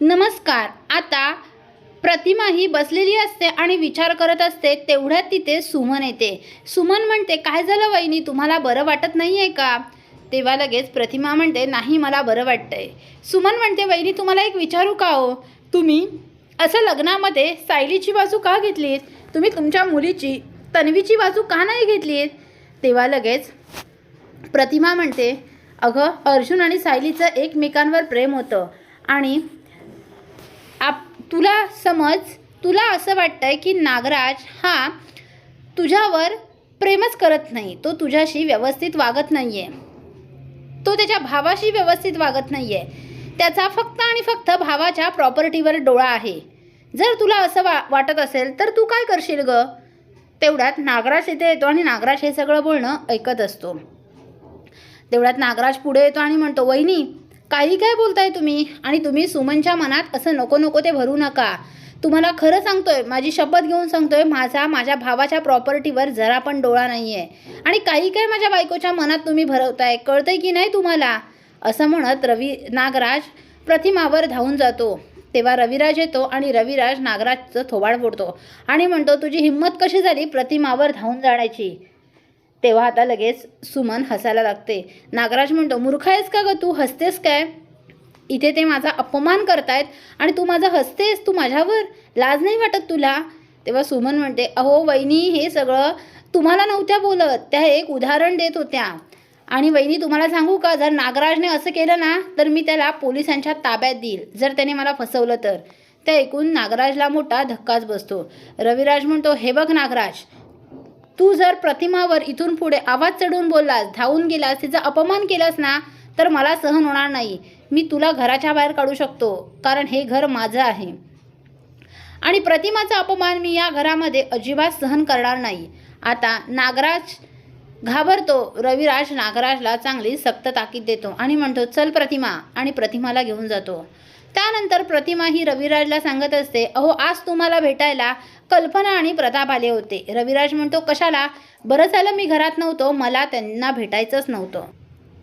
नमस्कार. आता प्रतिमा ही बसलेली असते आणि विचार करत असते तेवढ्यात तिथे सुमन येते. सुमन म्हणते काय झालं वहिनी तुम्हाला बरं वाटत नाही आहे का? तेव्हा लगेच प्रतिमा म्हणते नाही मला बरं वाटतंय. सुमन म्हणते वहिनी तुम्हाला एक विचारू का हो? तुम्ही असं लग्नामध्ये सायलीची बाजू का घेतलीत? तुम्ही तुमच्या मुलीची तन्वीची बाजू का नाही घेतलीत? तेव्हा लगेच प्रतिमा म्हणते अगं अर्जुन आणि सायलीचं एकमेकांवर प्रेम होतं आणि तुला समज तुला असं वाटतंय की नागराज हा तुझ्यावर प्रेमच करत नाही. तो तुझ्याशी व्यवस्थित वागत नाही आहे तो त्याच्या भावाशी व्यवस्थित वागत नाही आहे त्याचा फक्त आणि फक्त भावाच्या प्रॉपर्टीवर डोळा आहे. जर तुला असं वा वाटत असेल तर तू काय करशील ग? तेवढ्यात नागराज इथे येतो आणि नागराज हे सगळं बोलणं ऐकत असतो. तेवढ्यात नागराज पुढे येतो आणि म्हणतो वहिनी काही काय बोलताय तुम्ही? आणि तुम्ही सुमनच्या मनात असं नको नको ते भरू नका. तुम्हाला खरं सांगतोय माझी शपथ घेऊन सांगतोय माझा माझ्या भावाच्या प्रॉपर्टीवर जरा पण डोळा नाही आहे आणि काही काय माझ्या बायकोच्या मनात तुम्ही भरवताय कळतंय की नाही तुम्हाला? असं म्हणत रवी नागराज प्रतिमावर धावून जातो. तेव्हा रविराज येतो आणि रविराज नागराजचं थोबाड फोडतो. आणि म्हणतो तुझी हिंमत कशी झाली प्रतिमावर धावून जाण्याची? तेव्हा आता लगेच सुमन हसायला लागते. नागराज म्हणतो मूर्ख आहेस का ग तू? हसतेस काय? इथे ते माझा अपमान करतायत आणि तू माझा हसतेस? तू माझ्यावर? लाज नाही वाटत तुला? तेव्हा सुमन म्हणते अहो वहिनी हे सगळं तुम्हाला नव्हत्या बोलत. त्या एक उदाहरण देत होत्या. आणि वहिनी तुम्हाला सांगू का? जर नागराजने असं केलं ना तर मी त्याला पोलिसांच्या ताब्यात देईल. जर त्याने मला फसवलं तर. ते ऐकून नागराजला मोठा धक्काच बसतो. रविराज म्हणतो हे बघ नागराज तू जर प्रतिमावर इथून पुढे आवाज चढवून बोललास धावून गेलास तिचा अपमान केलास ना तर मला सहन होणार नाही. मी तुला घराच्या बाहेर काढू शकतो कारण हे घर माझं आहे. आणि प्रतिमाचा अपमान मी या घरामध्ये अजिबात सहन करणार नाही. आता नागराज घाबरतो रविराज नागराजला चांगली सक्त ताकीद देतो आणि म्हणतो चल प्रतिमा आणि प्रतिमाला घेऊन जातो. त्यानंतर प्रतिमा ही रविराजला सांगत असते अहो आज तुम्हाला भेटायला कल्पना आणि प्रताप आले होते. रविराज म्हणतो कशाला? बरं झालं मी घरात नव्हतो मला त्यांना भेटायचंच नव्हतं.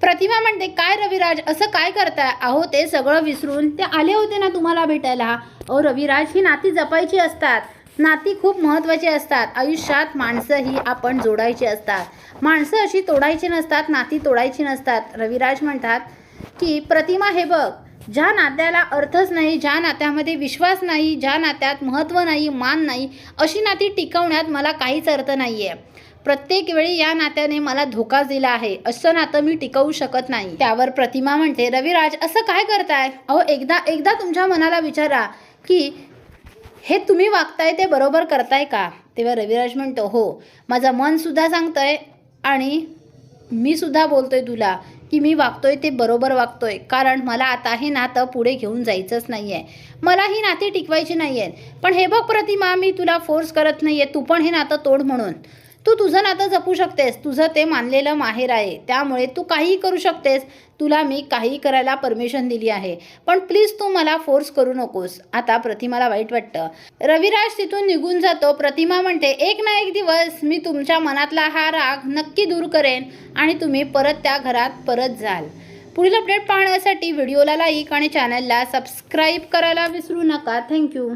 प्रतिमा म्हणते काय रविराज असं काय करताय? अहो ते सगळं विसरून ते आले होते ना तुम्हाला भेटायला. अहो रविराज ही नाती जपायची असतात. नाती खूप महत्त्वाची असतात. आयुष्यात माणसं ही आपण जोडायची असतात. माणसं अशी तोडायची नसतात नाती तोडायची नसतात. रविराज म्हणतात की प्रतिमा हे बघ ज्या नात्याला अर्थच नाही ज्या नात्यामध्ये विश्वास नाही ज्या नात्यात महत्त्व नाही मान नाही अशी नाती टिकवण्यात मला काहीच अर्थ नाही आहे प्रत्येक वेळी या नात्याने मला धोकाच दिला आहे. असं नातं मी टिकवू शकत नाही. त्यावर प्रतिमा म्हणते रविराज असं काय करताय? अहो एकदा एकदा तुमच्या मनाला विचारा की हे तुम्ही वागताय ते बरोबर करताय का? तेव्हा रविराज म्हणतो हो. माझं मनसुद्धा सांगतंय आणि मी सुद्धा बोलतोय तुला. की मी वागतोय ते बरोबर वागतोय. कारण मला आता हे नातं पुढे घेऊन जायचंच नाही आहे मला ही नाती टिकवायची नाही आहेत पण हे बघ प्रतिमा मी तुला फोर्स करत नाही आहे तू पण हे नातं तोड म्हणून. तू तुझं नातं जपू शकतेस. तुझं ते मानलेलं माहेर आहे. त्यामुळे तू काहीही करू शकतेस. तुला मी काही करायला परमिशन दिली आहे. पण प्लीज तू मला फोर्स करू नकोस. आता प्रतिमाला वाईट वाटतं. रविराज तिथून निघून जातो. प्रतिमा म्हणते एक ना एक दिवस मी तुमच्या मनातला हा राग नक्की दूर करेन आणि तुम्ही परत त्या घरात परत जाल. पुढील अपडेट पाहण्यासाठी व्हिडिओला लाईक आणि चॅनलला सबस्क्राईब करायला विसरू नका. थँक्यू